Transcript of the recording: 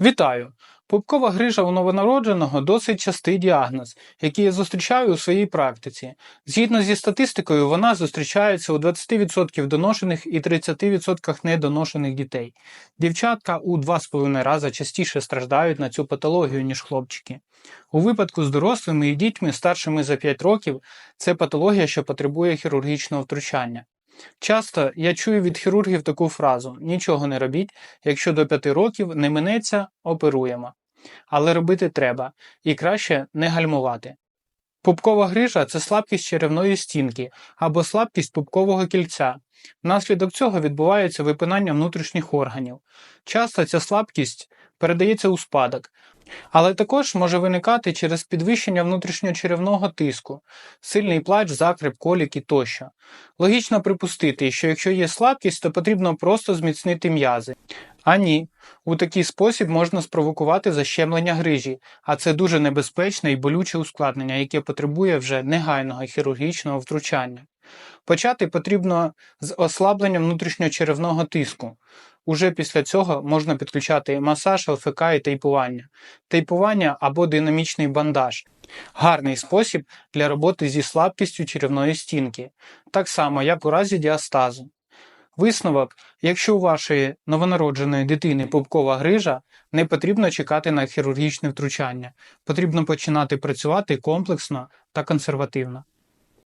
Вітаю! Пупкова грижа у новонародженого досить частий діагноз, який я зустрічаю у своїй практиці. Згідно зі статистикою, вона зустрічається у 20% доношених і 30% недоношених дітей. Дівчатка у 2,5 рази частіше страждають на цю патологію, ніж хлопчики. У випадку з дорослими і дітьми старшими за 5 років це патологія, що потребує хірургічного втручання. Часто я чую від хірургів таку фразу: нічого не робіть, якщо до 5 років не минеться, оперуємо. Але робити треба, і краще не гальмувати. Пупкова грижа це слабкість черевної стінки або слабкість пупкового кільця. Внаслідок цього відбувається випинання внутрішніх органів. Часто ця слабкість передається у спадок, але також може виникати через підвищення внутрішньочеревного тиску, сильний плач, закрип, коліки тощо. Логічно припустити, що якщо є слабкість, то потрібно просто зміцнити м'язи. А ні, у такий спосіб можна спровокувати защемлення грижі, а це дуже небезпечне і болюче ускладнення, яке потребує вже негайного хірургічного втручання. Почати потрібно з ослаблення внутрішньочеревного тиску. Уже після цього можна підключати масаж, ЛФК і тейпування. Тейпування або динамічний бандаж гарний спосіб для роботи зі слабкістю черевної стінки, так само як у разі діастазу. Висновок, якщо у вашої новонародженої дитини пупкова грижа, не потрібно чекати на хірургічне втручання, потрібно починати працювати комплексно та консервативно.